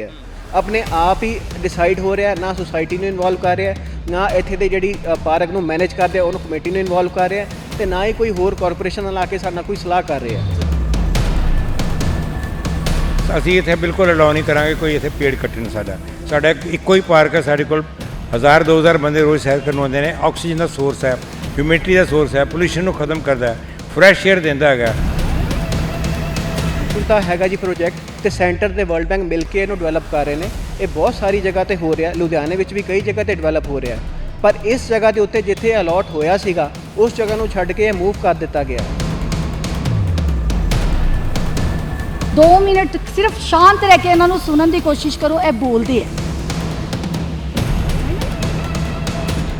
ਰਹੀ ਹੈ। ਆਪਣੇ ਆਪ ਹੀ ਡਿਸਾਈਡ ਹੋ ਰਿਹਾ ਨਾ ਸੁਸਾਇਟੀ ਨੂੰ ਇਨਵੋਲਵ ਕਰ ਰਿਹਾ ਨਾ ਇੱਥੇ ਦੇ ਜਿਹੜੀ ਪਾਰਕ ਨੂੰ ਮੈਨੇਜ ਕਰਦੇ ਆ ਉਹਨੂੰ ਕਮੇਟੀ ਨੂੰ ਇਨਵੋਲਵ ਕਰ ਰਿਹਾ ਹੈ, ਤੇ ਨਾ ਹੀ ਕੋਈ ਹੋਰ ਕਾਰਪੋਰੇਸ਼ਨ ਨਾਲ ਆ ਕੇ ਸਾਡਾ ਕੋਈ ਸਲਾਹ ਕਰ ਰਿਹਾ ਅਸੀਂ ਇੱਥੇ ਬਿਲਕੁਲ ਅਲਾਉ ਨਹੀਂ ਕਰਾਂਗੇ ਕੋਈ ਇੱਥੇ ਪੇੜ ਕੱਟਣ ਸਾਡਾ। ਸਾਡਾ ਇੱਕੋ ਹੀ ਪਾਰਕ ਹੈ ਸਾਡੇ ਕੋਲ ਹਜ਼ਾਰ 2000 ਬੰਦੇ ਰੋਜ਼ ਸੈਰ ਕਰਨ ਆਉਂਦੇ ਨੇ। ਆਕਸੀਜਨ ਦਾ ਸੋਰਸ ਹੈ ਹਿਊਮਿਡਿਟੀ ਦਾ ਸੋਰਸ ਹੈ ਪੋਲੂਸ਼ਨ ਨੂੰ ਖਤਮ ਕਰਦਾ ਹੈ ਫਰੈਸ਼ ਏਅਰ ਦਿੰਦਾ ਹੈਗਾ। ਹੁਣ ਤਾਂ ਹੈਗਾ ਜੀ ਪ੍ਰੋਜੈਕਟ ਤੇ ਸੈਂਟਰ ਤੇ ਵਰਲਡ ਬੈਂਕ ਮਿਲ ਕੇ ਇਹਨੂੰ ਡਿਵੈਲਪ ਕਰ ਰਹੇ ਨੇ। ਇਹ ਬਹੁਤ ਸਾਰੀ ਜਗ੍ਹਾ ਤੇ ਹੋ ਰਿਹਾ ਲੁਧਿਆਣੇ ਵਿੱਚ ਵੀ ਕਈ ਜਗ੍ਹਾ ਤੇ ਡਿਵੈਲਪ ਹੋ ਰਿਹਾ। ਪਰ ਇਸ ਜਗ੍ਹਾ ਦੇ ਉੱਤੇ ਜਿੱਥੇ ਅਲਾਟ ਹੋਇਆ ਸੀਗਾ ਉਸ ਜਗ੍ਹਾ ਨੂੰ ਛੱਡ ਕੇ ਇਹ ਮੂਵ ਕਰ ਦਿੱਤਾ ਗਿਆ। 2 ਮਿੰਟ ਸਿਰਫ ਸ਼ਾਂਤ ਰਹਿ ਕੇ ਇਹਨਾਂ ਨੂੰ ਸੁਣਨ ਦੀ ਕੋਸ਼ਿਸ਼ ਕਰੋ ਇਹ ਬੋਲਦੇ ਆ।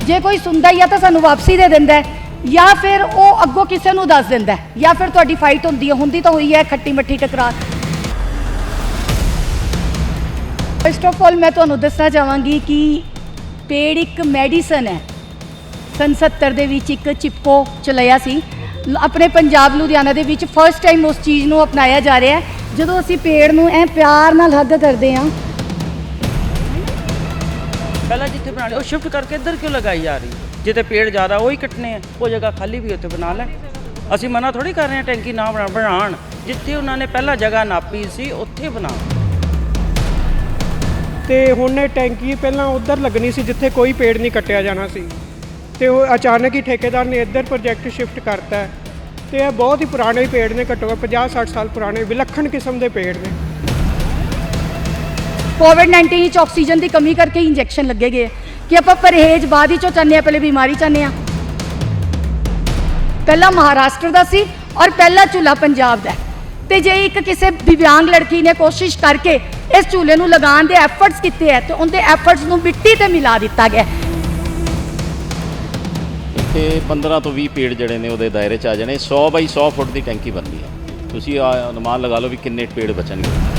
ਜੇ ਕੋਈ ਸੁਣਦਾ ਹੀ ਆ ਤਾਂ ਸਾਨੂੰ ਵਾਪਸੀ ਦੇ ਦਿੰਦਾ ਹੈ, ਜਾਂ ਫਿਰ ਉਹ ਅੱਗੋਂ ਕਿਸੇ ਨੂੰ ਦੱਸ ਦਿੰਦਾ ਹੈ, ਜਾਂ ਫਿਰ ਤੁਹਾਡੀ ਫਾਈਟ ਹੁੰਦੀ ਹੈ ਹੁੰਦੀ ਤਾਂ ਹੋਈ ਹੈ ਖੱਟੀ ਮੱਠੀ ਟਕਰਾਅ। ਫਸਟ ਆਫ ਆਲ ਮੈਂ ਤੁਹਾਨੂੰ ਦੱਸਣਾ ਚਾਹਾਂਗੀ ਕਿ ਪੇੜ ਇੱਕ ਮੈਡੀਸਨ ਹੈ। ਸਨ 70 ਦੇ ਵਿੱਚ ਇੱਕ ਚਿਪਕੋ ਚਲਾਇਆ ਸੀ। ਲ- ਆਪਣੇ ਪੰਜਾਬ ਲੁਧਿਆਣਾ ਦੇ ਵਿੱਚ ਫਰਸਟ ਟਾਈਮ ਉਸ ਚੀਜ਼ ਨੂੰ ਅਪਣਾਇਆ ਜਾ ਰਿਹਾ ਹੈ। ਜਦੋਂ ਅਸੀਂ ਪੇੜ ਨੂੰ ਐ ਪਿਆਰ ਨਾਲ ਹੱਦ ਕਰਦੇ ਹਾਂ। ਪਹਿਲਾਂ ਜਿੱਥੇ ਬਣਾਣੀ ਉਹ ਸ਼ਿਫਟ ਕਰਕੇ ਇੱਧਰ ਕਿਉਂ ਲਗਾਈ ਜਾ ਰਹੀ ਜਿੱਥੇ ਪੇੜ ਜ਼ਿਆਦਾ ਉਹ ਹੀ ਕੱਟਨੇ ਆ। ਉਹ ਜਗ੍ਹਾ ਖਾਲੀ ਵੀ ਉੱਥੇ ਬਣਾ ਲੈ। ਅਸੀਂ ਮਨਾ ਥੋੜੀ ਕਰ ਰਹੇ ਹਾਂ ਟੈਂਕੀ ਨਾ ਬਣਾ ਬਣਾਉਣ। ਜਿੱਥੇ ਉਹਨਾਂ ਨੇ ਪਹਿਲਾਂ ਜਗ੍ਹਾ ਨਾਪੀ ਸੀ ਉੱਥੇ ਬਣਾਓ ਤੇ ਹੁਣ ਇਹ ਟੈਂਕੀ ਪਹਿਲਾਂ ਉਧਰ ਲੱਗਣੀ ਸੀ ਜਿੱਥੇ ਕੋਈ ਪੇੜ ਨਹੀਂ ਕੱਟਿਆ ਜਾਣਾ ਸੀ। ਤੇ ਉਹ ਅਚਾਨਕ ਹੀ ਠੇਕੇਦਾਰ ਨੇ ਇੱਧਰ ਪ੍ਰੋਜੈਕਟ ਸ਼ਿਫਟ ਕਰਤਾ। ਤੇ ਇਹ ਬਹੁਤ ਹੀ ਪੁਰਾਣੇ ਪੇੜ ਨੇ ਘੱਟੋ ਘੱਟ 50 60 ਸਾਲ ਪੁਰਾਣੇ ਵਿਲੱਖਣ ਕਿਸਮ ਦੇ ਪੇੜ ਨੇ। ਕੋਵਿਡ 19 ਵਿੱਚ ਆਕਸੀਜਨ ਦੀ ਕਮੀ ਕਰਕੇ ਇੰਜੈਕਸ਼ਨ ਲੱਗੇ ਗਏ। ਕਿ ਆਪਾਂ ਪਰਹੇਜ਼ ਬਾਅਦ ਵਿੱਚੋਂ ਚਾਹੁੰਦੇ ਹਾਂ, ਪਹਿਲੇ ਬਿਮਾਰੀ ਚਾਹੁੰਦੇ ਹਾਂ ਪਹਿਲਾ ਮਹਾਰਾਸ਼ਟਰ ਦਾ ਸੀ ਔਰ ਪਹਿਲਾ ਝੂਲਾ ਪੰਜਾਬ ਦਾ ਹੈ। ਤੇ ਜੇ ਇੱਕ ਕਿਸੇ ਦਿਵਿਆਂਗ ਲੜਕੀ ਨੇ ਕੋਸ਼ਿਸ਼ ਕਰਕੇ ਇਸ ਝੂਲੇ ਨੂੰ ਲਗਾਉਣ ਦੇ ਐਫਰਟਸ ਕੀਤੇ ਹੈ, ਤੇ ਉਹਦੇ ਐਫਰਟਸ ਨੂੰ ਮਿੱਟੀ ਤੇ ਮਿਲਾ ਦਿੱਤਾ ਗਿਆ ਹੈ। ਇੱਥੇ 15 ਤੋਂ 20 ਪੇੜ ਜਿਹੜੇ ਨੇ, ਉਹਦੇ ਦਾਇਰੇ 'ਚ ਆ ਜਾਣੇ 100 ਬਾਈ 100 ਫੁੱਟ ਦੀ ਟੈਂਕੀ ਬਣਦੀ ਹੈ ਤੁਸੀਂ ਆ ਅਨੁਮਾਨ ਲਗਾ ਲਓ ਵੀ ਕਿੰਨੇ ਪੇੜ ਬਚਣਗੇ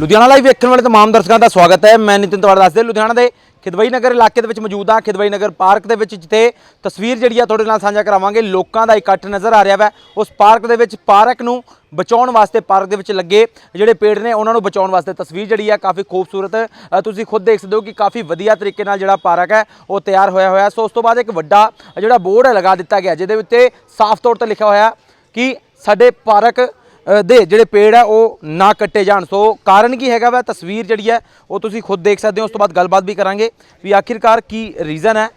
ਲੁਧਿਆਣਾ ਲਾਈਵ ਵੇਖਣ ਵਾਲੇ ਤਮਾਮ ਦਰਸ਼ਕਾਂ ਦਾ ਸਵਾਗਤ ਹੈ। ਮੈਂ ਨਿਤਿਨ ਤਵਾੜ ਦੱਸਦੇ ਲੁਧਿਆਣਾ ਦੇ ਖਿਦਵਈ ਨਗਰ ਇਲਾਕੇ ਦੇ ਵਿੱਚ ਮੌਜੂਦ ਹਾਂ। ਖਿਦਵਈ ਨਗਰ ਪਾਰਕ ਦੇ ਵਿੱਚ ਜਿੱਥੇ ਤਸਵੀਰ ਜਿਹੜੀ ਆ ਤੁਹਾਡੇ ਨਾਲ ਸਾਂਝਾ ਕਰਾਵਾਂਗੇ। ਲੋਕਾਂ ਦਾ ਇਕੱਠ ਨਜ਼ਰ ਆ ਰਿਹਾ ਵਾ। ਉਸ ਪਾਰਕ ਦੇ ਵਿੱਚ ਪਾਰਕ ਨੂੰ ਬਚਾਉਣ ਵਾਸਤੇ ਪਾਰਕ ਦੇ ਵਿੱਚ ਲੱਗੇ ਜਿਹੜੇ ਪੇੜ ਨੇ, ਉਹਨਾਂ ਨੂੰ ਬਚਾਉਣ ਵਾਸਤੇ ਤਸਵੀਰ ਜਿਹੜੀ ਆ ਕਾਫੀ ਖੂਬਸੂਰਤ ਤੁਸੀਂ ਖੁਦ ਦੇਖ ਸਕਦੇ ਹੋ ਕਿ ਕਾਫੀ ਵਧੀਆ ਤਰੀਕੇ ਨਾਲ ਜਿਹੜਾ ਪਾਰਕ ਹੈ, ਉਹ ਤਿਆਰ ਹੋਇਆ ਹੋਇਆ। ਸੋ ਉਸ ਤੋਂ ਬਾਅਦ ਇੱਕ ਵੱਡਾ ਜਿਹੜਾ ਬੋਰਡ ਹੈ ਲਗਾ ਦਿੱਤਾ ਗਿਆ, ਜਿਹਦੇ ਉੱਤੇ ਸਾਫ਼ ਤੌਰ ਤੇ ਲਿਖਿਆ ਹੋਇਆ ਕਿ ਸਾਡੇ ਪਾਰਕ ਦੇ ਜਿਹੜੇ ਪੇੜ ਆ, ਉਹ ਨਾ ਕੱਟੇ ਜਾਣ। ਸੋ ਕਾਰਨ ਕੀ ਹੈਗਾ ਵਾ? ਤਸਵੀਰ ਜਿਹੜੀ ਹੈ, ਉਹ ਤੁਸੀਂ ਖੁਦ ਦੇਖ ਸਕਦੇ ਹੋ। ਉਸ ਤੋਂ ਬਾਅਦ ਗੱਲਬਾਤ ਵੀ ਕਰਾਂਗੇ ਵੀ ਆਖਿਰਕਾਰ ਕੀ ਰੀਜ਼ਨ ਹੈ,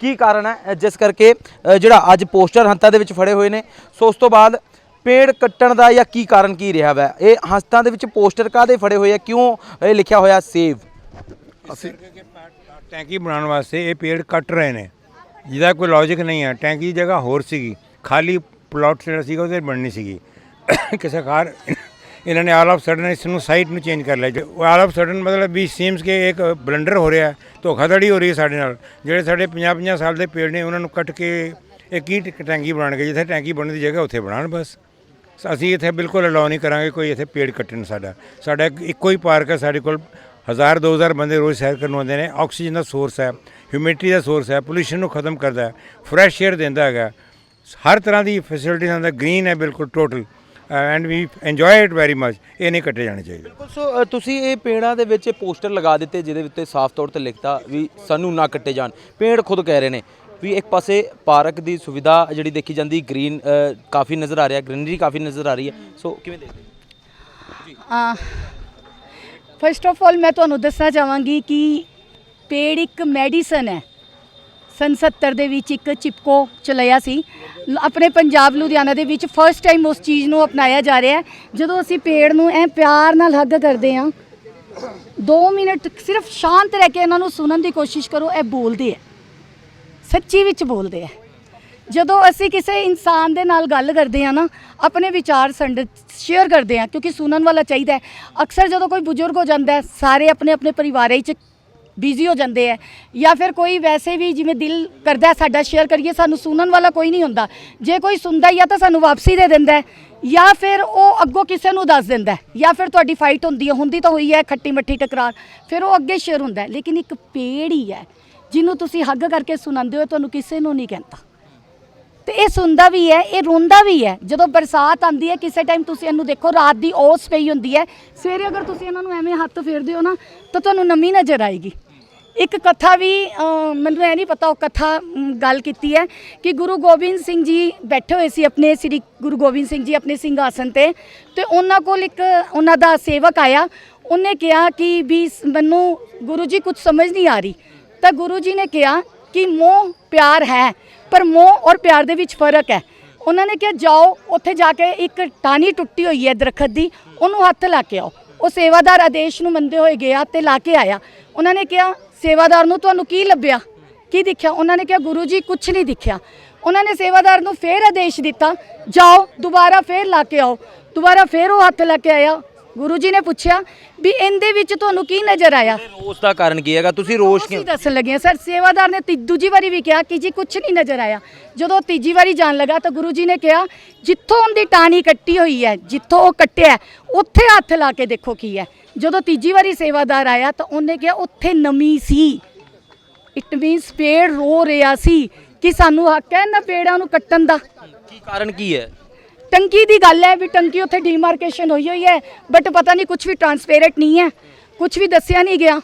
ਕੀ ਕਾਰਨ ਹੈ ਜਿਸ ਕਰਕੇ ਜਿਹੜਾ ਅੱਜ ਪੋਸਟਰ ਹੰਤਾਂ ਦੇ ਵਿੱਚ ਫੜੇ ਹੋਏ ਨੇ। ਸੋ ਉਸ ਤੋਂ ਬਾਅਦ ਪੇੜ ਕੱਟਣ ਦਾ ਜਾਂ ਕੀ ਕਾਰਨ ਕੀ ਰਿਹਾ ਵਾ? ਇਹ ਹਸਤਾਂ ਦੇ ਵਿੱਚ ਪੋਸਟਰ ਕਾਦੇ ਫੜੇ ਹੋਏ ਆ? ਕਿਉਂ ਇਹ ਲਿਖਿਆ ਹੋਇਆ ਸੇਵ ਅਸੀਂ ਟੈਂਕੀ ਬਣਾਉਣ ਵਾਸਤੇ ਇਹ ਪੇੜ ਕੱਟ ਰਹੇ ਨੇ। ਜਿਹਦਾ ਕੋਈ ਲੌਜੀਕ ਨਹੀਂ ਹੈ। ਟੈਂਕੀ ਦੀ ਜਗ੍ਹਾ ਹੋਰ ਸੀਗੀ। ਖਾਲੀ ਪਲਾਟ ਜਿਹੜਾ ਸੀਗਾ, ਉਹਦੇ ਬਣਨੀ ਸੀਗੀ। ਕਿਸੇ ਕਾਰ ਇਹਨਾਂ ਨੇ ਆਲ ਆਫ ਸਡਨ ਇਸ ਨੂੰ ਸਾਈਟ ਨੂੰ ਚੇਂਜ ਕਰ ਲਿਆ। ਆਲ ਆਫ ਸਡਨ ਮਤਲਬ ਵੀ ਸੀਮਸ ਕੇ ਇੱਕ ਬਲੰਡਰ ਹੋ ਰਿਹਾ, ਧੋਖਾਧੜੀ ਹੋ ਰਹੀ ਹੈ ਸਾਡੇ ਨਾਲ। ਜਿਹੜੇ ਸਾਡੇ 50 50 ਸਾਲ ਦੇ ਪੇੜ ਨੇ, ਉਹਨਾਂ ਨੂੰ ਕੱਟ ਕੇ ਇਹ ਕੀ ਟੈਂਕੀ ਬਣਾਉਣਗੇ? ਜਿੱਥੇ ਟੈਂਕੀ ਬਣਨ ਦੀ ਜਗ੍ਹਾ, ਉੱਥੇ ਬਣਾਉਣ ਬਸ। ਅਸੀਂ ਇੱਥੇ ਬਿਲਕੁਲ ਅਲਾਉ ਨਹੀਂ ਕਰਾਂਗੇ ਕੋਈ ਇੱਥੇ ਪੇੜ ਕੱਟਣ ਸਾਡਾ। ਸਾਡਾ ਇੱਕ- ਇੱਕੋ ਹੀ ਪਾਰਕ ਹੈ, ਸਾਡੇ ਕੋਲ ਹਜ਼ਾਰ 2000 ਬੰਦੇ ਰੋਜ਼ ਸੈਰ ਕਰਨ ਆਉਂਦੇ ਨੇ। ਆਕਸੀਜਨ ਦਾ ਸੋਰਸ ਹੈ ਹਿਊਮਿਡਿਟੀ ਦਾ ਸੋਰਸ ਹੈ ਪੋਲੂਸ਼ਨ ਨੂੰ ਖਤਮ ਕਰਦਾ ਹੈ ਫਰੈਸ਼ ਏਅਰ ਦਿੰਦਾ ਹੈਗਾ। ਹਰ ਤਰ੍ਹਾਂ ਦੀ ਫੈਸਿਲਿਟੀ ਦਾ ਗ੍ਰੀਨ ਹੈ ਬਿਲਕੁਲ total and we enjoy it very much ਇਹ ਨਹੀਂ ਕੱਟੇ ਜਾਣੇ ਚਾਹੀਦੇ। ਬਿਲਕੁਲ ਸੋ ਅ, ਤੁਸੀਂ ਇਹ ਪੇੜਾਂ ਦੇ ਵਿੱਚ ਪੋਸਟਰ ਲਗਾ ਦਿੱਤੇ ਜਿਹਦੇ ਉੱਤੇ ਸਾਫ਼ ਤੌਰ ਤੇ ਲਿਖਤਾ ਵੀ ਸਾਨੂੰ ਨਾ ਕੱਟੇ ਜਾਣ। ਪੇੜ ਖੁਦ ਕਹਿ ਰਹੇ ਨੇ ਵੀ ਇੱਕ ਪਾਸੇ ਪਾਰਕ ਦੀ ਸੁਵਿਧਾ ਜਿਹੜੀ ਦੇਖੀ ਜਾਂਦੀ ਗ੍ਰੀਨ ਕਾਫੀ ਨਜ਼ਰ ਆ ਰਿਹਾ ਗ੍ਰੀਨਰੀ ਕਾਫੀ ਨਜ਼ਰ ਆ ਰਹੀ ਹੈ। ਸੋ ਕਿਵੇਂ ਦੇਖਦੇ ਹੋ? ਫਸਟ ਆਫ ਆਲ ਮੈਂ ਤੁਹਾਨੂੰ ਦੱਸਣਾ ਚਾਹਾਂਗੀ ਕਿ ਪੇੜ ਇੱਕ ਮੈਡੀਸਨ ਹੈ। ਸਨ 70 ਦੇ ਵਿੱਚ ਇੱਕ ਚਿਪਕੋ ਚਲਾਇਆ ਸੀ। ਆਪਣੇ ਪੰਜਾਬ ਲੁਧਿਆਣਾ ਦੇ ਵਿੱਚ ਫਰਸਟ ਟਾਈਮ ਉਸ ਚੀਜ਼ ਨੂੰ ਅਪਣਾਇਆ ਜਾ ਰਿਹਾ ਹੈ। ਜਦੋਂ ਅਸੀਂ ਪੇੜ ਨੂੰ ਐ ਪਿਆਰ ਨਾਲ ਹੱਗ ਕਰਦੇ ਹਾਂ 2 ਮਿੰਟ ਸਿਰਫ ਸ਼ਾਂਤ ਰਹਿ ਕੇ ਇਹਨਾਂ ਨੂੰ ਸੁਣਨ ਦੀ ਕੋਸ਼ਿਸ਼ ਕਰੋ, ਇਹ ਬੋਲਦੇ ਆ ਸੱਚੀ ਵਿੱਚ ਬੋਲਦੇ ਆ ਜਦੋਂ ਅਸੀਂ ਕਿਸੇ ਇਨਸਾਨ ਦੇ ਨਾਲ ਗੱਲ ਕਰਦੇ ਆ ਨਾ, ਆਪਣੇ ਵਿਚਾਰ ਸੰਡ ਸ਼ੇਅਰ ਕਰਦੇ ਆ ਕਿਉਂਕਿ ਸੁਣਨ ਵਾਲਾ ਚਾਹੀਦਾ ਅਕਸਰ ਜਦੋਂ ਕੋਈ ਬਜ਼ੁਰਗ ਹੋ ਜਾਂਦਾ ਸਾਰੇ ਆਪਣੇ ਆਪਣੇ ਪਰਿਵਾਰਾਂ 'ਚ ਬਿਜ਼ੀ ਹੋ ਜਾਂਦੇ ਆ ਜਾਂ ਫਿਰ ਕੋਈ ਵੈਸੇ ਵੀ ਜਿਵੇਂ ਦਿਲ ਕਰਦਾ ਸਾਡਾ ਸ਼ੇਅਰ ਕਰੀਏ, ਸਾਨੂੰ ਸੁਣਨ ਵਾਲਾ ਕੋਈ ਨਹੀਂ ਹੁੰਦਾ। ਜੇ ਕੋਈ ਸੁਣਦਾ ਹੀ ਆ ਤਾਂ ਸਾਨੂੰ ਵਾਪਸੀ ਦੇ ਦਿੰਦਾ ਜਾਂ ਫਿਰ ਉਹ ਅੱਗੋਂ ਕਿਸੇ ਨੂੰ ਦੱਸ ਦਿੰਦਾ ਜਾਂ ਫਿਰ ਤੁਹਾਡੀ ਫਾਈਟ ਹੁੰਦੀ ਹੈ ਹੁੰਦੀ ਤਾਂ ਹੋਈ ਹੈ ਖੱਟੀ ਮੱਠੀ ਟਕਰਾਰ ਫਿਰ ਉਹ ਅੱਗੇ ਸ਼ੇਅਰ ਹੁੰਦਾ ਲੇਕਿਨ ਇੱਕ ਪੇੜ ਹੀ ਹੈ ਜਿਹਨੂੰ ਤੁਸੀਂ ਹੱਗ ਕਰਕੇ ਸੁਣਾਉਂਦੇ ਹੋ ਤੁਹਾਨੂੰ ਕਿਸੇ ਨੂੰ ਨਹੀਂ ਕਹਿੰਦਾ। ਤੇ ਇਹ ਸੁਣਦਾ ਵੀ ਹੈ, ਇਹ ਰੋਂਦਾ ਵੀ ਹੈ। ਜਦੋਂ ਬਰਸਾਤ ਆਂਦੀ ਹੈ, ਕਿਸੇ ਟਾਈਮ ਤੁਸੀਂ ਇਹਨੂੰ ਦੇਖੋ, ਰਾਤ ਦੀ ਓਸ ਪਈ ਹੁੰਦੀ ਹੈ। ਸਵੇਰੇ ਅਗਰ ਤੁਸੀਂ ਇਹਨਾਂ ਨੂੰ ਐਵੇਂ ਹੱਥ ਫੇਰਦੇ ਹੋ ਨਾ, ਤਾਂ ਤੁਹਾਨੂੰ ਨਮੀ ਨਜ਼ਰ ਆਏਗੀ। ਇੱਕ ਕਥਾ ਵੀ ਮੈਨੂੰ ਇਹ ਨਹੀਂ ਪਤਾ, ਉਹ ਕਥਾ ਗੱਲ ਕੀਤੀ ਹੈ ਕਿ ਗੁਰੂ ਗੋਬਿੰਦ ਸਿੰਘ ਜੀ ਬੈਠੇ ਹੋਏ ਸੀ ਆਪਣੇ, ਸ੍ਰੀ ਗੁਰੂ ਗੋਬਿੰਦ ਸਿੰਘ ਜੀ ਆਪਣੇ ਸਿੰਘਾਸਨ ਤੇ। ਤੇ ਉਹਨਾਂ ਕੋਲ ਇੱਕ, ਉਹਨਾਂ ਦਾ ਸੇਵਕ ਆਇਆ। ਉਹਨੇ ਕਿਹਾ ਕਿ ਵੀ ਮੈਨੂੰ ਗੁਰੂ ਜੀ ਕੁਝ ਸਮਝ ਨਹੀਂ ਆ ਰਹੀ। ਤਾਂ ਗੁਰੂ ਜੀ ਨੇ ਕਿਹਾ ਕਿ ਮੋਹ, ਪਿਆਰ ਹੈ। ਪਰ ਮੋਹ ਔਰ ਪਿਆਰ ਦੇ ਵਿੱਚ ਫ਼ਰਕ ਹੈ। ਉਹਨਾਂ ਨੇ ਕਿਹਾ, ਜਾਓ, ਉੱਥੇ ਜਾ ਕੇ ਇੱਕ ਟਾਹਣੀ ਟੁੱਟੀ ਹੋਈ ਹੈ ਦਰਖਤ ਦੀ, ਉਹਨੂੰ ਹੱਥ ਲਾ ਕੇ ਆਓ। ਉਹ ਸੇਵਾਦਾਰ ਆਦੇਸ਼ ਨੂੰ ਮੰਨਦੇ ਹੋਏ ਗਿਆ ਤੇ ਲਾ ਕੇ ਆਇਆ। ਉਹਨਾਂ ਨੇ ਕਿਹਾ, ਸੇਵਾਦਾਰ ਨੂੰ ਤੁਹਾਨੂੰ ਕੀ ਲੱਭਿਆ? ਕੀ ਦਿਖਿਆ? ਉਹਨਾਂ ਨੇ ਕਿਹਾ, ਗੁਰੂ ਜੀ ਕੁਝ ਨਹੀਂ ਦਿਖਿਆ। ਉਹਨਾਂ ਨੇ ਸੇਵਾਦਾਰ ਨੂੰ ਫੇਰ ਆਦੇਸ਼ ਦਿੱਤਾ, ਜਾਓ, ਦੁਬਾਰਾ ਫੇਰ ਲਾ ਕੇ ਆਓ। ਦੁਬਾਰਾ ਫੇਰ ਉਹ ਹੱਥ ਲਾ ਕੇ ਆਇਆ। ਗੁਰੂ ਜੀ ਨੇ ਪੁੱਛਿਆ ਵੀ ਇਹਦੇ ਵਿੱਚ ਤੁਹਾਨੂੰ ਕੀ ਨਜ਼ਰ ਆਇਆ? ਰੋਸ ਦਾ ਕਾਰਨ ਕੀ ਹੈਗਾ? ਤੁਸੀਂ ਰੋਸ਼ ਕਿਉਂ ਅਸੀਂ ਦੱਸਣ ਲੱਗੇ ਹਾਂ ਸਰ ਸੇਵਾਦਾਰ ਨੇ ਤੀ- ਦੂਜੀ ਵਾਰੀ ਵੀ ਕਿਹਾ ਕਿ ਜੀ ਕੁਝ ਨਹੀਂ ਨਜ਼ਰ ਆਇਆ। ਜਦੋਂ ਤੀਜੀ ਵਾਰੀ ਜਾਣ ਲੱਗਾ ਤਾਂ ਗੁਰੂ ਜੀ ਨੇ ਕਿਹਾ ਜਿੱਥੋਂ ਉਹਦੀ ਟਾਣੀ ਕੱਟੀ ਹੋਈ ਹੈ ਜਿੱਥੋਂ ਉਹ ਕੱਟਿਆ ਹੈ, ਉੱਥੇ ਹੱਥ ਲਾ ਕੇ ਦੇਖੋ ਕੀ ਹੈ। ਜਦੋਂ ਤੀਜੀ ਵਾਰੀ ਸੇਵਾਦਾਰ ਆਇਆ ਤਾਂ ਉਹਨੇ ਕਿਹਾ ਉੱਥੇ ਨਮੀ ਸੀ। ਇਟ ਮੀਨਸ ਪੇੜ ਰੋ ਰਿਹਾ ਸੀ। ਕਿ ਸਾਨੂੰ ਹੱਕ ਹੈ ਨਾ ਪੇੜਾਂ ਨੂੰ ਕੱਟਣ ਦਾ? ਕੀ ਕਾਰਨ ਕੀ ਹੈ? ਟੰਕੀ ਦੀ ਗੱਲ ਹੈ ਵੀ ਟੰਕੀ ਉੱਥੇ ਡੀਮਾਰਕੇਸ਼ਨ ਹੋਈ ਹੋਈ ਹੈ ਬਟ ਪਤਾ ਨਹੀਂ ਕੁਝ ਵੀ ਟਰਾਂਸਪੇਰੈਂਟ ਨਹੀਂ ਹੈ ਕੁਝ ਵੀ ਦੱਸਿਆ ਨਹੀਂ ਗਿਆ।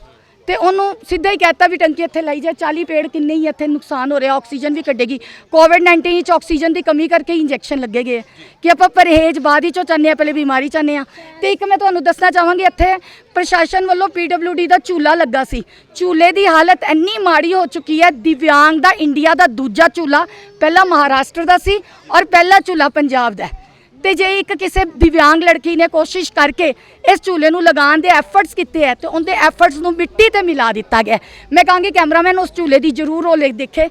ਤੇ ਉਹਨੂੰ ਸਿੱਧਾ ਹੀ ਕਹਿਤਾ ਵੀ ਟੰਕੀ ਇੱਥੇ ਲਈ ਜਾ 40 ਪੇੜ ਕਿੰਨੇ ਹੀ ਇੱਥੇ ਨੁਕਸਾਨ ਹੋ ਰਿਹਾ, ਆਕਸੀਜਨ ਵੀ ਕੱਢੇਗੀ। ਕੋਵਿਡ 19 ਵਿੱਚ ਆਕਸੀਜਨ ਦੀ ਕਮੀ ਕਰਕੇ ਇੰਜੈਕਸ਼ਨ ਲੱਗੇ ਗਏ ਕਿ ਆਪਾਂ ਪਰਹੇਜ਼ ਬਾਅਦ ਹੀ ਚੋਂ ਚਾਹੁੰਦੇ ਆ ਪਹਿਲੇ ਬਿਮਾਰੀ ਚਾਹੁੰਦੇ ਆ ਤੇ ਇੱਕ ਮੈਂ ਤੁਹਾਨੂੰ ਦੱਸਣਾ ਚਾਹਾਂਗੀ, ਇੱਥੇ ਪ੍ਰਸ਼ਾਸਨ ਵੱਲੋਂ ਪੀਡਬਲਯੂਡੀ ਦਾ ਝੂਲਾ ਲੱਗਾ ਸੀ। ਝੂਲੇ ਦੀ ਹਾਲਤ ਇੰਨੀ ਮਾੜੀ ਹੋ ਚੁੱਕੀ ਹੈ, ਦਿਵਿਆਂਗ ਦਾ ਇੰਡੀਆ ਦਾ ਦੂਜਾ ਝੂਲਾ ਪਹਿਲਾ ਮਹਾਰਾਸ਼ਟਰ ਦਾ ਸੀ ਔਰ ਪਹਿਲਾ ਝੂਲਾ ਪੰਜਾਬ ਦਾ ਤੇ ਜੇ ਇੱਕ ਕਿਸੇ ਦਿਵਿਆਂਗ ਲੜਕੀ ਨੇ ਕੋਸ਼ਿਸ਼ ਕਰਕੇ ਇਸ ਝੂਲੇ ਨੂੰ ਲਗਾਉਣ ਦੇ ਐਫਰਟਸ ਕੀਤੇ ਹੈ, ਤੇ ਉਹਦੇ ਐਫਰਟਸ ਨੂੰ ਮਿੱਟੀ ਤੇ ਮਿਲਾ ਦਿੱਤਾ ਗਿਆ ਮੈਂ ਕਹਾਂਗੀ ਕੈਮਰਾਮੈਨ ਉਸ ਝੂਲੇ ਦੀ ਜ਼ਰੂਰ ਉਹ ਲਿਖ ਦੇਖੇ।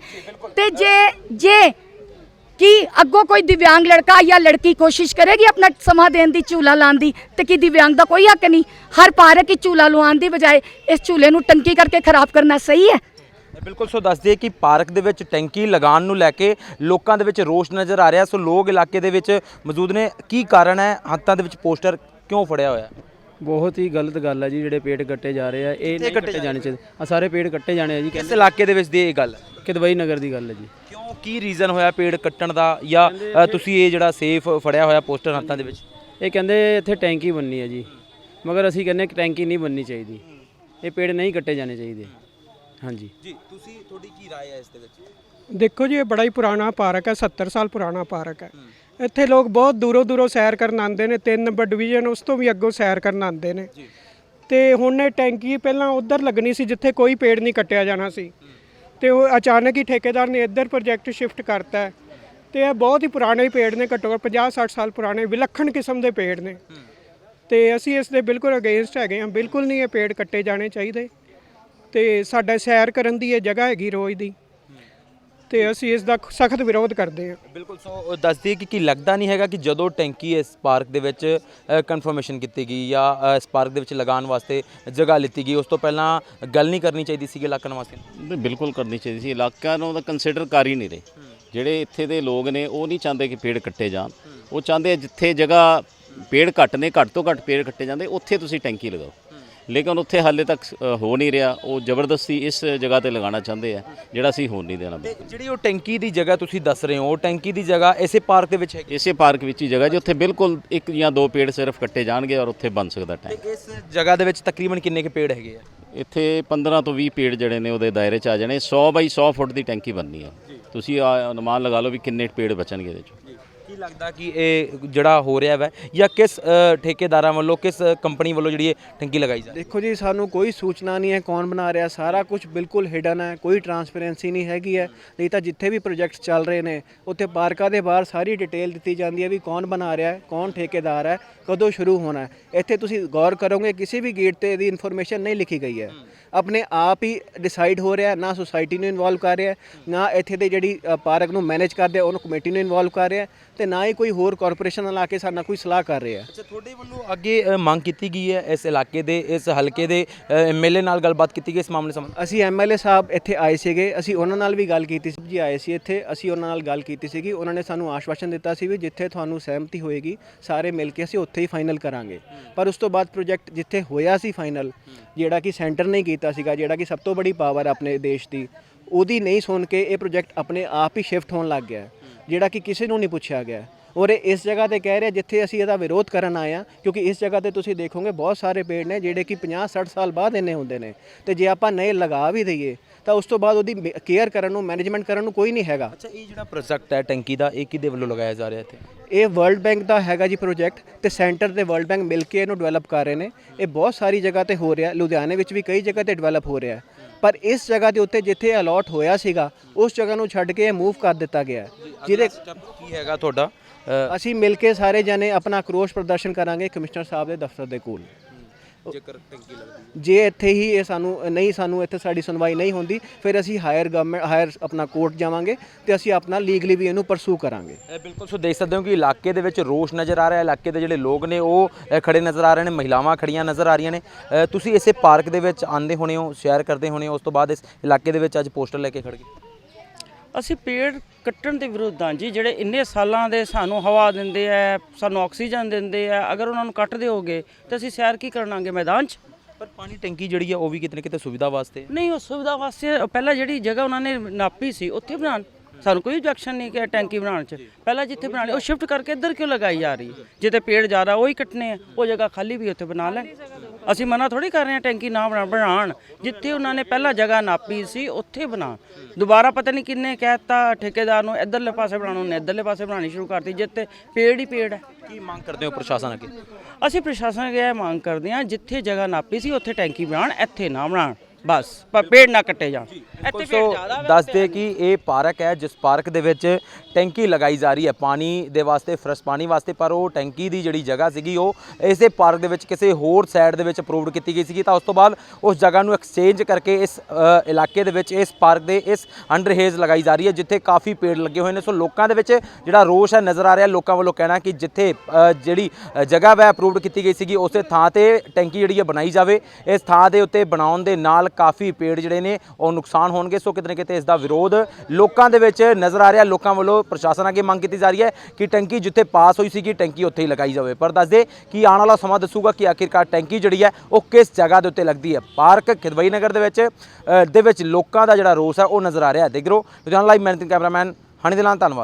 ਤੇ ਜੇ ਜੇ ਕਿ ਅੱਗੋਂ ਕੋਈ ਦਿਵਿਆਂਗ ਲੜਕਾ ਜਾਂ ਲੜਕੀ ਕੋਸ਼ਿਸ਼ ਕਰੇਗੀ ਆਪਣਾ ਸਮਾਂ ਦੇਣ ਦੀ, ਝੂਲਾ ਲਾਉਣ ਦੀ, ਤੇ ਕਿ ਦਿਵਿਆਂਗ ਦਾ ਕੋਈ ਹੱਕ ਨਹੀਂ। ਹਰ ਪਾਰਕ ਹੀ ਝੂਲਾ ਲਵਾਉਣ ਦੀ ਬਜਾਏ ਇਸ ਝੂਲੇ ਨੂੰ ਟੰਕੀ ਕਰਕੇ ਖਰਾਬ ਕਰਨਾ ਸਹੀ ਹੈ? ਬਿਲਕੁਲ ਸੋ ਦੱਸ ਦਈਏ ਕਿ ਪਾਰਕ ਦੇ ਵਿੱਚ ਟੈਂਕੀ ਲਗਾਉਣ ਨੂੰ ਲੈ ਕੇ ਲੋਕਾਂ ਦੇ ਵਿੱਚ ਰੋਸ਼ ਨਜ਼ਰ ਆ ਰਿਹਾ। ਸੋ ਲੋਕ ਇਲਾਕੇ ਦੇ ਵਿੱਚ ਮੌਜੂਦ ਨੇ। ਕੀ ਕਾਰਨ ਹੈ? ਹੱਥਾਂ ਦੇ ਵਿੱਚ ਪੋਸਟਰ ਕਿਉਂ ਫੜਿਆ ਹੋਇਆ? ਬਹੁਤ ਹੀ ਗਲਤ ਗੱਲ ਹੈ ਜੀ ਜਿਹੜੇ ਪੇੜ ਕੱਟੇ ਜਾ ਰਹੇ ਆ। ਇਹ ਨਹੀਂ ਕੱਟੇ ਜਾਣੇ ਚਾਹੀਦੇ। ਆ ਸਾਰੇ ਪੇੜ ਕੱਟੇ ਜਾਣੇ ਆ ਜੀ। ਕਿਸ ਇਲਾਕੇ ਦੇ ਵਿੱਚ ਦੀ ਇਹ ਗੱਲ? ਕਿ ਦੁਬਈ ਨਗਰ ਦੀ ਗੱਲ ਹੈ ਜੀ। ਕਿਉਂ? ਕੀ ਰੀਜ਼ਨ ਹੋਇਆ ਪੇੜ ਕੱਟਣ ਦਾ? ਜਾਂ ਤੁਸੀਂ ਇਹ ਜਿਹੜਾ ਸੇਫ ਫੜਿਆ ਹੋਇਆ ਪੋਸਟਰ ਹੱਥਾਂ ਦੇ ਵਿੱਚ? ਇਹ ਕਹਿੰਦੇ ਇੱਥੇ ਟੈਂਕੀ ਬਣਨੀ ਹੈ ਜੀ। ਮਗਰ ਅਸੀਂ ਕਹਿੰਦੇ ਕਿ ਟੈਂਕੀ ਨਹੀਂ ਬਣਨੀ ਚਾਹੀਦੀ। ਇਹ ਪੇੜ ਨਹੀਂ ਕੱਟੇ ਜਾਣੇ ਚਾਹੀਦੇ। ਹਾਂਜੀ ਜੀ ਤੁਸੀਂ ਤੁਹਾਡੀ ਕੀ رائے ਹੈ ਇਸ ਦੇ ਵਿੱਚ ਦੇਖੋ ਜੀ ਇਹ ਬੜਾ ਹੀ ਪੁਰਾਣਾ ਪਾਰਕ ਹੈ 70 ਸਾਲ ਪੁਰਾਣਾ ਪਾਰਕ ਹੈ ਇੱਥੇ ਲੋਕ ਬਹੁਤ ਦੂਰੋਂ ਦੂਰੋਂ ਸੈਰ ਕਰਨ ਆਉਂਦੇ ਨੇ 3 ਨੰਬਰ ਡਿਵੀਜ਼ਨ ਉਸ ਤੋਂ ਵੀ ਅੱਗੋਂ ਸੈਰ ਕਰਨ ਆਉਂਦੇ ਨੇ ਤੇ ਹੁਣ ਇਹ ਟੈਂਕੀ ਪਹਿਲਾਂ ਉਧਰ ਲੱਗਣੀ ਸੀ ਜਿੱਥੇ ਕੋਈ ਪੇੜ ਨਹੀਂ ਕੱਟਿਆ ਜਾਣਾ ਸੀ ਤੇ ਉਹ ਅਚਾਨਕ ਹੀ ਠੇਕੇਦਾਰ ਨੇ ਇੱਧਰ ਪ੍ਰੋਜੈਕਟ ਸ਼ਿਫਟ ਕਰਤਾ ਹੈ ਤੇ ਇਹ ਬਹੁਤ ਹੀ ਪੁਰਾਣੇ ਪੇੜ ਨੇ ਘੱਟੋ ਘੱਟ 50 60 ਸਾਲ ਪੁਰਾਣੇ ਵਿਲੱਖਣ ਕਿਸਮ ਦੇ ਪੇੜ ਨੇ ਤੇ ਅਸੀਂ ਇਸ ਦੇ ਬਿਲਕੁਲ ਅਗੇਂਸਟ ਹੈਗੇ ਹਾਂ ਬਿਲਕੁਲ ਨਹੀਂ ਇਹ ਪੇੜ ਕੱਟੇ ਜਾਣੇ ਚਾਹੀਦੇ ਤੇ ਸਾਡਾ ਸੈਰ ਕਰਨ ਦੀ ਇਹ ਜਗ੍ਹਾ ਹੈਗੀ ਰੋਜ਼ ਦੀ। ਤੇ ਅਸੀਂ ਇਸ ਦਾ ਸਖਤ ਵਿਰੋਧ ਕਰਦੇ ਹਾਂ। ਬਿਲਕੁਲ ਸੋ ਦੱਸਦੀ ਕਿ ਕੀ ਲੱਗਦਾ ਨਹੀਂ ਹੈਗਾ ਕਿ ਜਦੋਂ ਟੈਂਕੀ ਇਸ ਪਾਰਕ ਦੇ ਵਿੱਚ ਕਨਫਰਮੇਸ਼ਨ ਕੀਤੀ ਗਈ ਜਾਂ ਇਸ ਪਾਰਕ ਦੇ ਵਿੱਚ ਲਗਾਉਣ ਵਾਸਤੇ ਜਗ੍ਹਾ ਲਿੱਤੀ ਗਈ ਉਸ ਤੋਂ ਪਹਿਲਾਂ ਗੱਲ ਨਹੀਂ ਕਰਨੀ ਚਾਹੀਦੀ ਸੀ ਇਲਾਕਾ ਨਿਵਾਸੀਆਂ ਨੂੰ ਨਹੀਂ, ਬਿਲਕੁਲ ਕਰਨੀ ਚਾਹੀਦੀ ਸੀ। ਇਲਾਕਾ ਨੂੰ ਤਾਂ ਕੰਸੀਡਰ ਕਰ ਹੀ ਨਹੀਂ ਰਹੇ। ਜਿਹੜੇ ਇੱਥੇ ਦੇ ਲੋਕ ਨੇ ਉਹ ਨਹੀਂ ਚਾਹੁੰਦੇ ਕਿ ਪੇੜ ਕੱਟੇ ਜਾਣ। ਉਹ ਚਾਹੁੰਦੇ ਜਿੱਥੇ ਜਗ੍ਹਾ ਪੇੜ ਘੱਟ ਨੇ ਘੱਟ ਤੋਂ ਘੱਟ ਪੇੜ ਕੱਟੇ ਜਾਂਦੇ ਉੱਥੇ ਤੁਸੀਂ ਟੈਂਕੀ ਲਗਾਓ। ਲੇਕਿਨ ਉੱਥੇ ਹਾਲੇ ਤੱਕ ਅ, ਹੋ ਨਹੀਂ ਰਿਹਾ। ਉਹ ਜ਼ਬਰਦਸਤੀ ਇਸ ਜਗ੍ਹਾ ਤੇ ਲਗਾਉਣਾ ਚਾਹੁੰਦੇ ਆ ਜਿਹੜਾ ਅਸੀਂ ਹੋਣ ਨਹੀਂ ਦੇਣਾ ਤੇ ਜਿਹੜੀ ਉਹ ਟੈਂਕੀ ਦੀ ਜਗ੍ਹਾ ਤੁਸੀਂ ਦੱਸ ਰਹੇ ਹੋ ਉਹ ਟੈਂਕੀ ਦੀ ਜਗ੍ਹਾ ਇਸੇ ਪਾਰਕ ਦੇ ਵਿੱਚ ਹੈਗੀ? ਇਸੇ ਪਾਰਕ ਵਿੱਚ ਹੀ ਜਗ੍ਹਾ ਜੀ ਉੱਥੇ ਬਿਲਕੁਲ ਇੱਕ ਜਾਂ ਦੋ ਪੇੜ ਸਿਰਫ ਕੱਟੇ ਜਾਣਗੇ ਔਰ ਉੱਥੇ ਬਣ ਸਕਦਾ ਟੈਂਕ। ਤੇ ਇਸ ਜਗ੍ਹਾ ਦੇ ਵਿੱਚ ਤਕਰੀਬਨ ਕਿੰਨੇ ਕੁ ਪੇੜ ਹੈਗੇ ਆ? ਇੱਥੇ 15 ਤੋਂ 20 ਪੇੜ ਜਿਹੜੇ ਨੇ ਉਹਦੇ ਦਾਇਰੇ 'ਚ ਆ ਜਾਣੇ। 100 ਬਾਈ 100 ਫੁੱਟ ਦੀ ਟੈਂਕੀ ਬਣਨੀ ਹੈ ਤੁਸੀਂ ਆ ਅਨੁਮਾਨ ਲਗਾ ਲਓ ਵੀ ਕਿੰਨੇ ਪੇੜ ਬਚਣਗੇ ਇਹਦੇ 'ਚ। ਕੀ ਲੱਗਦਾ ਕਿ ਇਹ ਜਿਹੜਾ ਹੋ ਰਿਹਾ ਵੈ? ਜਾਂ ਕਿਸ ਅ, ਠੇਕੇਦਾਰਾਂ ਵੱਲੋਂ ਕਿਸ ਕੰਪਨੀ ਵੱਲੋਂ ਜਿਹੜੀ ਇਹ ਟੈਂਕੀ ਲਗਾਈ ਜਾ ਰਹੀ ਦੇਖੋ ਜੀ ਸਾਨੂੰ ਕੋਈ ਸੂਚਨਾ ਨਹੀਂ ਹੈ ਕੌਣ ਬਣਾ ਰਿਹਾ। ਸਾਰਾ ਕੁਝ ਬਿਲਕੁਲ ਹਿਡਨ ਹੈ ਕੋਈ ਟਰਾਂਸਪੇਰੈਂਸੀ ਨਹੀਂ ਹੈਗੀ ਹੈ। ਨਹੀਂ ਤਾਂ ਜਿੱਥੇ ਵੀ ਪ੍ਰੋਜੈਕਟ ਚੱਲ ਰਹੇ ਨੇ ਉੱਥੇ ਪਾਰਕਾਂ ਦੇ ਬਾਹਰ ਸਾਰੀ ਡਿਟੇਲ ਦਿੱਤੀ ਜਾਂਦੀ ਹੈ ਵੀ ਕੌਣ ਬਣਾ ਰਿਹਾ ਹੈ ਕੌਣ ਠੇਕੇਦਾਰ ਹੈ ਕਦੋਂ ਸ਼ੁਰੂ ਹੋਣਾ ਹੈ। ਇੱਥੇ ਤੁਸੀਂ ਗੌਰ ਕਰੋਗੇ ਕਿਸੇ ਵੀ ਗੇਟ ਤੇ ਇਹਦੀ ਇਨਫੋਰਮੇਸ਼ਨ ਨਹੀਂ ਲਿਖੀ ਗਈ ਹੈ। ਆਪਣੇ ਆਪ ਹੀ ਡਿਸਾਈਡ ਹੋ ਰਿਹਾ ਹੈ, ਨਾ ਸੁਸਾਇਟੀ ਨੂੰ ਇਨਵੋਲਵ ਕਰ ਰਿਹਾ ਹੈ, ਨਾ ਇੱਥੇ ਦੇ ਜਿਹੜੀ ਅ, ਪਾਰਕ ਨੂੰ ਮੈਨੇਜ ਕਰਦੇ ਆ, ਉਹਨੂੰ ਕਮੇਟੀ ਨੂੰ ਇਨਵੋਲਵ ਕਰ ਰਿਹਾ ਹੈ, ਤੇ ਨਾ ਹੀ ਕੋਈ ਹੋਰ ਕਾਰਪੋਰੇਸ਼ਨ ਨਾਲ ਆ ਕੇ ਸਾਡੇ ਨਾਲ ਕੋਈ ਸਲਾਹ ਕਰ ਰਿਹਾ। ਅੱਛਾ ਤੁਹਾਡੇ ਵੱਲੋਂ ਅੱਗੇ ਅ, ਮੰਗ ਕੀਤੀ ਗਈ ਹੈ ਇਸ ਇਲਾਕੇ ਦੇ ਇਸ ਹਲਕੇ ਦੇ ਐਮਐਲਏ ਨਾਲ ਗੱਲਬਾਤ ਕੀਤੀ ਗਈ ਇਸ ਮਾਮਲੇ ਸੰਬੰਧ ਅਸੀਂ ਐਮਐਲਏ ਸਾਹਿਬ ਇੱਥੇ ਆਏ ਸੀਗੇ ਅਸੀਂ ਉਹਨਾਂ ਨਾਲ ਵੀ ਗੱਲ ਕੀਤੀ ਸੀ। ਜੀ ਆਏ ਸੀ ਇੱਥੇ ਅਸੀਂ ਉਹਨਾਂ ਨਾਲ ਗੱਲ ਕੀਤੀ ਸੀਗੀ। ਉਹਨਾਂ ਨੇ ਸਾਨੂੰ ਆਸ਼ਵਾਸਨ ਦਿੱਤਾ ਸੀ ਵੀ ਜਿੱਥੇ ਤੁਹਾਨੂੰ ਸਹਿਮਤੀ ਹੋਏਗੀ ਸਾਰੇ ਮਿਲ ਕੇ ਅਸੀਂ ਉੱਥੇ ਹੀ ਫਾਈਨਲ ਕਰਾਂਗੇ। ਪਰ ਉਸ ਤੋਂ ਬਾਅਦ ਪ੍ਰੋਜੈਕਟ ਜਿੱਥੇ ਹੋਇਆ ਸੀ ਫਾਈਨਲ ਜਿਹੜਾ ਕਿ ਸੈਂਟਰ ਨੇ ਕੀਤਾ ਸੀਗਾ ਜਿਹੜਾ ਕਿ ਸਭ ਤੋਂ ਬੜੀ ਪਾਵਰ ਆਪਣੇ ਦੇਸ਼ ਦੀ ਉਹਦੀ ਨਹੀਂ ਸੁਣ ਕੇ ਇਹ ਪ੍ਰੋਜੈਕਟ ਆਪਣੇ ਆਪ ਹੀ ਸ਼ਿਫਟ ਹੋਣ ਲੱਗ ਗਿਆ। ਹੈ। ਜਿਹੜਾ ਕਿ ਕਿਸੇ ਨੂੰ ਨਹੀਂ ਪੁੱਛਿਆ ਗਿਆ। ਔਰ ਇਹ ਇਸ ਜਗ੍ਹਾ ਤੇ ਕਹਿ ਰਿਹਾ ਜਿੱਥੇ ਅਸੀਂ ਇਹਦਾ ਵਿਰੋਧ ਕਰਨ ਆਏ ਆ ਕਿਉਂਕਿ ਇਸ ਜਗ੍ਹਾ ਤੇ ਤੁਸੀਂ ਦੇਖੋਗੇ ਬਹੁਤ ਸਾਰੇ ਪੇੜ ਨੇ ਜਿਹੜੇ ਕਿ 50 60 ਸਾਲ ਬਾਅਦ ਇੰਨੇ ਹੁੰਦੇ ਨੇ। ਤੇ ਜੇ ਆਪਾਂ ਨਏ ਲਗਾ ਵੀ ਦਈਏ ਤਾਂ ਉਸ ਤੋਂ ਬਾਅਦ ਉਹਦੀ ਕੇਅਰ ਕਰਨ ਨੂੰ ਮੈਨੇਜਮੈਂਟ ਕਰਨ ਨੂੰ ਕੋਈ ਨਹੀਂ ਹੈਗਾ। ਅੱਛਾ ਇਹ ਜਿਹੜਾ ਪ੍ਰੋਜੈਕਟ ਹੈ ਟੈਂਕੀ ਦਾ ਇਹ ਕਿਹਦੇ ਵੱਲੋਂ ਲਗਾਇਆ ਜਾ ਰਿਹਾ ਇੱਥੇ? ਇਹ ਵਰਲਡ ਬੈਂਕ ਦਾ ਹੈਗਾ ਜੀ ਪ੍ਰੋਜੈਕਟ ਤੇ ਸੈਂਟਰ ਤੇ ਵਰਲਡ ਬੈਂਕ ਮਿਲ ਕੇ ਇਹਨੂੰ ਡਿਵੈਲਪ ਕਰ ਰਹੇ ਨੇ। ਇਹ ਬਹੁਤ ਸਾਰੀ ਜਗ੍ਹਾ ਤੇ ਹੋ ਰਿਹਾ ਲੁਧਿਆਣੇ ਵਿੱਚ ਵੀ ਕਈ ਜਗ੍ਹਾ ਤੇ ਡਿਵੈਲਪ ਹੋ ਰਿਹਾ। ਪਰ ਇਸ ਜਗ੍ਹਾ ਦੇ ਉੱਤੇ ਜਿੱਥੇ ਅਲਾਟ ਹੋਇਆ ਸੀਗਾ ਉਸ ਜਗ੍ਹਾ ਨੂੰ ਛੱਡ ਕੇ ਮੂਵ ਕਰ ਦਿੱਤਾ ਗਿਆ। ਜਿਹਦੇ ਕੀ ਹੈਗਾ ਤੁਹਾਡਾ ਅਸੀਂ ਮਿਲ ਕੇ ਸਾਰੇ ਜਣੇ ਆਪਣਾ ਆਕਰੋਸ਼ ਪ੍ਰਦਰਸ਼ਨ ਕਰਾਂਗੇ ਕਮਿਸ਼ਨਰ ਸਾਹਿਬ ਦੇ ਦਫ਼ਤਰ ਦੇ ਕੋਲ ਜੇਕਰ ਟੈਂਕੀ ਲੱਗਦੀ ਜੇ ਇੱਥੇ ਹੀ ਇਹ ਸਾਨੂੰ ਨਹੀਂ ਸਾਨੂੰ ਇੱਥੇ ਸਾਡੀ ਸੁਣਵਾਈ ਨਹੀਂ ਹੁੰਦੀ ਫਿਰ ਅਸੀਂ ਹਾਇਰ ਗਵਰਨਮੈਂਟ ਹਾਇਰ ਆਪਣਾ ਕੋਰਟ ਜਾਵਾਂਗੇ ਤੇ ਅਸੀਂ ਆਪਣਾ ਲੀਗਲੀ ਵੀ ਇਹਨੂੰ ਪਰਸੂ ਕਰਾਂਗੇ। ਇਹ ਬਿਲਕੁਲ ਸੋ ਦੇਖ ਸਕਦੇ ਹੋ ਕਿ ਇਲਾਕੇ ਦੇ ਵਿੱਚ ਰੋਸ਼ ਨਜ਼ਰ ਆ ਰਿਹਾ ਹੈ ਇਲਾਕੇ ਦੇ ਜਿਹੜੇ ਲੋਕ ਨੇ ਉਹ ਖੜੇ ਨਜ਼ਰ ਆ ਰਹੇ ਨੇ ਮਹਿਲਾਵਾਂ ਖੜੀਆਂ ਨਜ਼ਰ ਆ ਰਹੀਆਂ ਨੇ। ਤੁਸੀਂ ਇਸੇ ਪਾਰਕ ਦੇ ਵਿੱਚ ਆਂਦੇ ਹੋਣੇ ਹੋ ਸ਼ੇਅਰ ਕਰਦੇ ਹੋਣੇ ਹੋ ਉਸ ਤੋਂ ਬਾਅਦ ਇਸ ਇਲਾਕੇ ਦੇ ਵਿੱਚ ਅੱਜ ਪੋਸਟਰ ਲੈ ਕੇ ਖੜ ਗਏ। ਅਸੀਂ ਪੇੜ ਕੱਟਣ ਦੇ ਵਿਰੁੱਧ ਹਾਂ ਜੀ ਜਿਹੜੇ ਇੰਨੇ ਸਾਲਾਂ ਦੇ ਸਾਨੂੰ ਹਵਾ ਦਿੰਦੇ ਆ ਸਾਨੂੰ ਆਕਸੀਜਨ ਦਿੰਦੇ ਆ ਅਗਰ ਉਹਨਾਂ ਨੂੰ ਕੱਟ ਦਿਓਗੇ ਤਾਂ ਅਸੀਂ ਸੈਰ ਕੀ ਕਰਨਾਂਗੇ ਮੈਦਾਨ 'ਚ? ਪਰ ਪਾਣੀ ਟੈਂਕੀ ਜਿਹੜੀ ਹੈ ਉਹ ਵੀ ਕਿਤੇ ਕਿਤੇ ਸੁਵਿਧਾ ਵਾਸਤੇ। ਨਹੀਂ ਉਹ ਸੁਵਿਧਾ ਵਾਸਤੇ ਪਹਿਲਾਂ ਜਿਹੜੀ ਜਗ੍ਹਾ ਉਹਨਾਂ ਨੇ ਨਾਪੀ ਸੀ ਉੱਥੇ ਬਣਾਉਣ। ਸਾਨੂੰ ਕੋਈ objection ਨਹੀਂ ਕਿ ਟੈਂਕੀ ਬਣਾਉਣ 'ਚ। ਪਹਿਲਾਂ ਜਿੱਥੇ ਬਣਾਣੀ ਉਹ ਸ਼ਿਫਟ ਕਰਕੇ ਇੱਧਰ ਕਿਉਂ ਲਗਾਈ ਜਾ ਰਹੀ? ਜਿੱਥੇ ਪੇੜ ਜ਼ਿਆਦਾ ਉਹ ਹੀ ਕੱਟਨੇ ਆ ਉਹ ਜਗ੍ਹਾ ਖਾਲੀ ਵੀ ਉੱਥੇ ਬਣਾ ਲੈਣ। ਅਸੀਂ ਮਨਾ ਥੋੜੀ ਕਰ ਰਹੇ ਹਾਂ ਟੈਂਕੀ ਨਾ ਬਣਾ ਬਣਾਉਣ। ਜਿੱਥੇ ਉਹਨਾਂ ਨੇ ਪਹਿਲਾਂ ਜਗ੍ਹਾ ਨਾਪੀ ਸੀ ਉੱਥੇ ਬਣਾ ਦੁਬਾਰਾ ਪਤਾ ਨਹੀਂ ਕਿੰਨੇ ਕਹਿਤਾ ਠੇਕੇਦਾਰ ਨੂੰ ਇੱਧਰਲੇ ਪਾਸੇ ਬਣਾਉਣ ਨੇ ਇੱਧਰਲੇ ਪਾਸੇ ਬਣਾਉਣੀ ਸ਼ੁਰੂ ਕਰਤੀ। ਜਿੱਥੇ ਪੇੜ ਹੀ ਪੇੜ ਹੈ। ਕੀ ਮੰਗ ਕਰਦੇ ਹੋ ਪ੍ਰਸ਼ਾਸਨ ਅੱਗੇ? ਅਸੀਂ ਪ੍ਰਸ਼ਾਸਨ ਅੱਗੇ ਇਹ ਮੰਗ ਕਰਦੇ ਹਾਂ ਜਿੱਥੇ ਜਗ੍ਹਾ ਨਾਪੀ ਸੀ ਉੱਥੇ ਟੈਂਕੀ ਬਣਾਉਣ ਇੱਥੇ ਨਾ ਬਣਾਉਣ। ਬਸ ਪਰ ਪੇੜ ਨਾ ਕੱਟੇ ਜਾਣ। ਇੱਥੇ ਸੋ ਵਾ ਦੱਸਦੇ ਕਿ ਇਹ ਪਾਰਕ ਹੈ ਜਿਸ ਪਾਰਕ ਦੇ ਵਿੱਚ ਟੈਂਕੀ ਲਗਾਈ ਜਾ ਰਹੀ ਹੈ। ਪਾਣੀ ਦੇ ਵਾਸਤੇ ਫਰੈਸ਼ ਪਾਣੀ ਵਾਸਤੇ ਪਰ ਉਹ ਟੈਂਕੀ ਦੀ ਜਿਹੜੀ ਜਗ੍ਹਾ ਸੀਗੀ ਉਹ ਇਸੇ ਪਾਰਕ ਦੇ ਵਿੱਚ ਕਿਸੇ ਹੋਰ ਸਾਈਡ ਦੇ ਵਿੱਚ ਅਪਰੂਵਡ ਕੀਤੀ ਗਈ ਸੀਗੀ। ਤਾਂ ਉਸ ਤੋਂ ਬਾਅਦ ਉਸ ਜਗ੍ਹਾ ਨੂੰ ਐਕਸਚੇਂਜ ਕਰਕੇ ਇਸ ਇਲਾਕੇ ਦੇ ਵਿੱਚ ਇਸ ਪਾਰਕ ਦੇ ਇਸ ਅੰਡਰ ਹੇਜ਼ ਲਗਾਈ ਜਾ ਰਹੀ ਹੈ ਜਿੱਥੇ ਕਾਫੀ ਪੇੜ ਲੱਗੇ ਹੋਏ ਨੇ। ਸੋ ਲੋਕਾਂ ਦੇ ਵਿੱਚ ਜਿਹੜਾ ਰੋਸ਼ ਹੈ ਨਜ਼ਰ ਆ ਰਿਹਾ। ਲੋਕਾਂ ਵੱਲੋਂ ਕਹਿਣਾ ਕਿ ਜਿੱਥੇ ਜਿਹੜੀ ਜਗ੍ਹਾ ਵੈ ਅਪਰੂਵਡ ਕੀਤੀ ਗਈ ਸੀਗੀ ਉਸੇ ਥਾਂ ਤੇ ਟੈਂਕੀ ਜਿਹੜੀ ਹੈ ਬਣਾਈ ਜਾਵੇ। ਇਸ ਥਾਂ ਦੇ ਉੱਤੇ ਬਣਾਉਣ ਦੇ ਨਾਲ ਕਾਫੀ ਪੇੜ ਜਿਹੜੇ ਨੇ ਉਹ ਨੁਕਸਾਨ ਹੋਣਗੇ। ਸੋ ਕਿਤੇ ਨਾ ਕਿਤੇ ਇਸ ਦਾ ਵਿਰੋਧ ਲੋਕਾਂ ਦੇ ਵਿੱਚ ਨਜ਼ਰ ਆ ਰਿਹਾ। ਲੋਕਾਂ ਵੱਲੋਂ ਪ੍ਰਸ਼ਾਸਨ ਅੱਗੇ ਮੰਗ ਕੀਤੀ ਜਾ ਰਹੀ ਹੈ ਕਿ ਟੈਂਕੀ ਜਿੱਥੇ ਪਾਸ ਹੋਈ ਸੀਗੀ, ਟੈਂਕੀ ਉੱਥੇ ਹੀ ਲਗਾਈ ਜਾਵੇ। ਪਰ ਦੱਸਦੇ ਕਿ ਆਉਣ ਵਾਲਾ ਸਮਾਂ ਦੱਸੂਗਾ ਕਿ ਆਖਿਰਕਾਰ ਟੈਂਕੀ ਜਿਹੜੀ ਹੈ ਉਹ ਕਿਸ ਜਗ੍ਹਾ ਦੇ ਉੱਤੇ ਲੱਗਦੀ ਹੈ। ਪਾਰਕ ਖਿਦਵਈ ਨਗਰ ਦੇ ਵਿੱਚ ਦੇ ਵਿੱਚ ਲੋਕਾਂ ਦਾ ਜਿਹੜਾ ਰੋਸ ਹੈ ਉਹ ਨਜ਼ਰ ਆ ਰਿਹਾ। ਹੈ ਦੇਖ ਲਓ Ludhiana live managing cameraman, Honey ਦੇ ਨਾਲ ਧੰਨਵਾਦ।